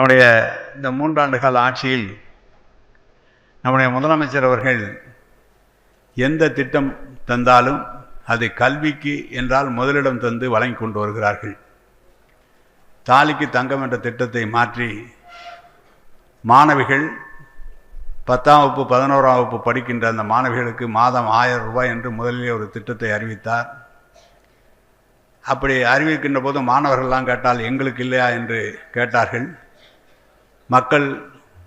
நம்முடைய இந்த மூன்றாண்டு கால ஆட்சியில் நம்முடைய முதலமைச்சர் அவர்கள் எந்த திட்டம் தந்தாலும் அது கல்விக்கு என்றால் முதலிடம் தந்து வழங்கி கொண்டு வருகிறார்கள். தாலிக்கு தங்கம் என்ற திட்டத்தை மாற்றி மாணவிகள் பத்தாம் வகுப்பு பதினோராம் வகுப்பு படிக்கின்ற அந்த மாணவிகளுக்கு மாதம் ஆயிரம் ரூபாய் என்று முதலிலே ஒரு திட்டத்தை அறிவித்தார். அப்படி அறிவிக்கின்ற போது மாணவர்கள்லாம் கேட்டால் எங்களுக்கு இல்லையா என்று கேட்டார்கள். மக்கள்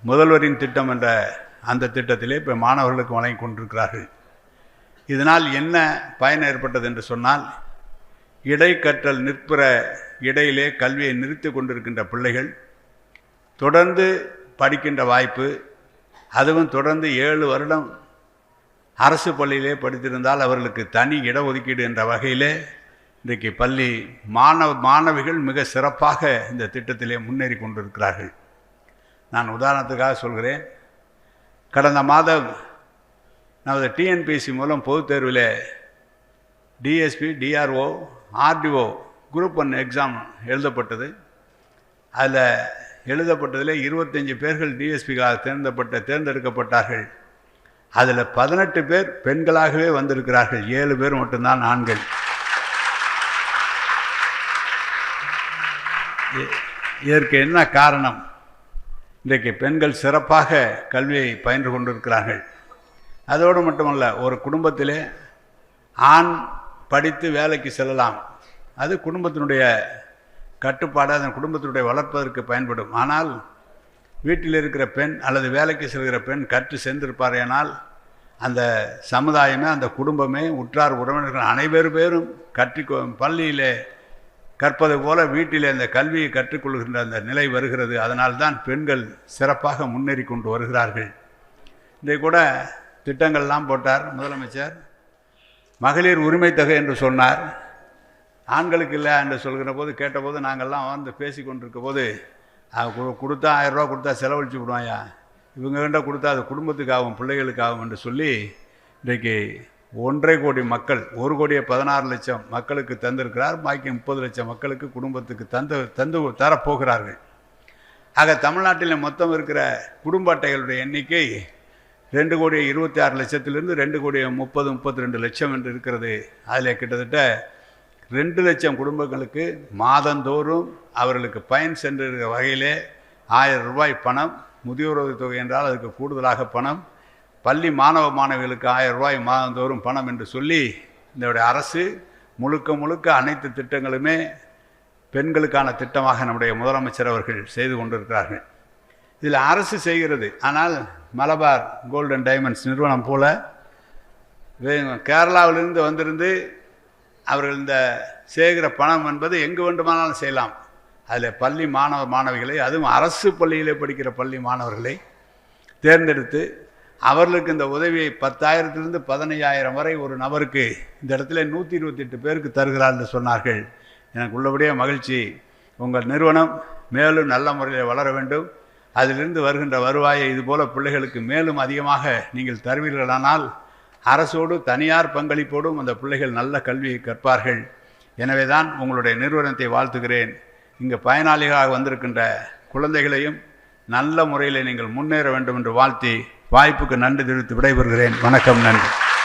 முதல்வரின் திட்டம் என்ற அந்த திட்டத்திலே இப்போ மாணவர்களுக்கு வழங்கி கொண்டிருக்கிறார்கள். இதனால் என்ன பயன் ஏற்பட்டது என்று சொன்னால் இடைக்கற்றல் நிற்புற இடையிலே கல்வியை நிறுத்தி கொண்டிருக்கின்ற பிள்ளைகள் தொடர்ந்து படிக்கின்ற வாய்ப்பு அதுவும் தொடர்ந்து ஏழு வருடம் அரசு பள்ளியிலே படித்திருந்தால் அவர்களுக்கு தனி இடஒதுக்கீடு என்ற வகையிலே இன்றைக்கு பள்ளி மாணவ மாணவிகள் மிக சிறப்பாக இந்த திட்டத்திலே முன்னேறி கொண்டிருக்கிறார்கள். நான் உதாரணத்துக்காக சொல்கிறேன். கடந்த மாதம் நமது டிஎன்பிஎஸ்சி மூலம் பொதுத் தேர்வில் DSP DRO RDO group one exam எழுதப்பட்டது. அதில் எழுதப்பட்டதில் இருபத்தஞ்சி பேர்கள் டிஎஸ்பிக்காக தேர்ந்தப்பட்ட தேர்ந்தெடுக்கப்பட்டார்கள். அதில் பதினெட்டு பேர் பெண்களாகவே வந்திருக்கிறார்கள். ஏழு பேர் மட்டும்தான் ஆண்கள். இதற்கு என்ன காரணம்? இன்றைக்கு பெண்கள் சிறப்பாக கல்வியை பயின்று கொண்டிருக்கிறார்கள். அதோடு மட்டுமல்ல ஒரு குடும்பத்திலே ஆண் படித்து வேலைக்கு செல்லலாம். அது குடும்பத்தினுடைய கட்டுப்பாடு அதன் குடும்பத்தினுடைய வளர்ப்பதற்கு பயன்படும். ஆனால் வீட்டில் இருக்கிற பெண் அல்லது வேலைக்கு செல்கிற பெண் கற்று சென்றிருப்பாரேனால் அந்த சமுதாயமே அந்த குடும்பமே உற்றார் உறவினர்கள் அனைவரு பேரும் கற்றி பள்ளியிலே கற்பது போல வீட்டில் அந்த கல்வியை கற்றுக்கொள்கின்ற அந்த நிலை வருகிறது. அதனால்தான் பெண்கள் சிறப்பாக முன்னேறி கொண்டு வருகிறார்கள். இதை கூட திட்டங்கள்லாம் போட்டார் முதலமைச்சர். மகளிர் உரிமை தொகை என்று சொன்னார். ஆண்களுக்கு இல்லை என்று சொல்கிற போது கேட்டபோது நாங்கள்லாம் வந்து பேசி கொண்டிருக்க போது கொடுத்தா ஆயிரம் கொடுத்தா செலவழிச்சு விடுவாயா? இவங்ககிட்ட கொடுத்தா அது குடும்பத்துக்காகவும் பிள்ளைகளுக்காகும் என்று சொல்லி இன்றைக்கு ஒன்றரை கோடி மக்கள் ஒரு கோடியே பதினாறு லட்சம் மக்களுக்கு தந்திருக்கிறார். பாக்கி முப்பது லட்சம் மக்களுக்கு குடும்பத்துக்கு தந்து தந்து தரப்போகிறார்கள். ஆக தமிழ்நாட்டில் மொத்தம் இருக்கிற குடும்ப அட்டைகளுடைய எண்ணிக்கை ரெண்டு கோடி இருபத்தி ஆறு லட்சத்திலிருந்து ரெண்டு கோடி முப்பது முப்பத்தி ரெண்டு லட்சம் என்று இருக்கிறது. அதில் கிட்டத்தட்ட ரெண்டு லட்சம் குடும்பங்களுக்கு மாதந்தோறும் அவர்களுக்கு பயன் சென்றிருக்கிற வகையிலே ஆயிரம் ரூபாய் பணம் முதியோர் தொகை என்றால் அதுக்கு கூடுதலாக பணம் பள்ளி மாணவ மாணவிகளுக்கு ஆயிரம் ரூபாய் மாதந்தோறும் பணம் என்று சொல்லி இந்த அரசு முழுக்க முழுக்க அனைத்து திட்டங்களுமே பெண்களுக்கான திட்டமாக நம்முடைய முதலமைச்சர் அவர்கள் செய்து கொண்டிருக்கிறார்கள். இதில் அரசு செய்கிறது. ஆனால் மலபார் கோல்டன் டைமண்ட்ஸ் நிறுவனம் போல கேரளாவிலிருந்து வந்திருந்து அவர்கள் இந்த சேகிற பணம் என்பது எங்கு வேண்டுமானாலும் செய்யலாம். அதில் பள்ளி மாணவ மாணவிகளை அதுவும் அரசு பள்ளியிலே படிக்கிற பள்ளி மாணவர்களை தேர்ந்தெடுத்து அவர்களுக்கு இந்த உதவியை பத்தாயிரத்திலிருந்து பதினையாயிரம் வரை ஒரு நபருக்கு இந்த இடத்துல நூற்றி இருபத்தி எட்டு பேருக்கு தருகிறார் என்று சொன்னார்கள். எனக்கு உள்ளபடியே மகிழ்ச்சி. உங்கள் நிறுவனம் மேலும் நல்ல முறையில் வளர வேண்டும். அதிலிருந்து வருகின்ற வருவாயை இதுபோல பிள்ளைகளுக்கு மேலும் அதிகமாக நீங்கள் தருவீர்களானால் அரசோடு தனியார் பங்களிப்போடும் அந்த பிள்ளைகள் நல்ல கல்வியை கற்பார்கள். எனவே தான் உங்களுடைய நிறுவனத்தை வாழ்த்துகிறேன். இங்கு பயனாளிகளாக வந்திருக்கின்ற குழந்தைகளையும் நல்ல முறையில் நீங்கள் முன்னேற வேண்டும் என்று வாழ்த்தி வாய்ப்புக்கு நன்றி தெரிவித்து விடைபெறுகிறேன். வணக்கம் நன்றி.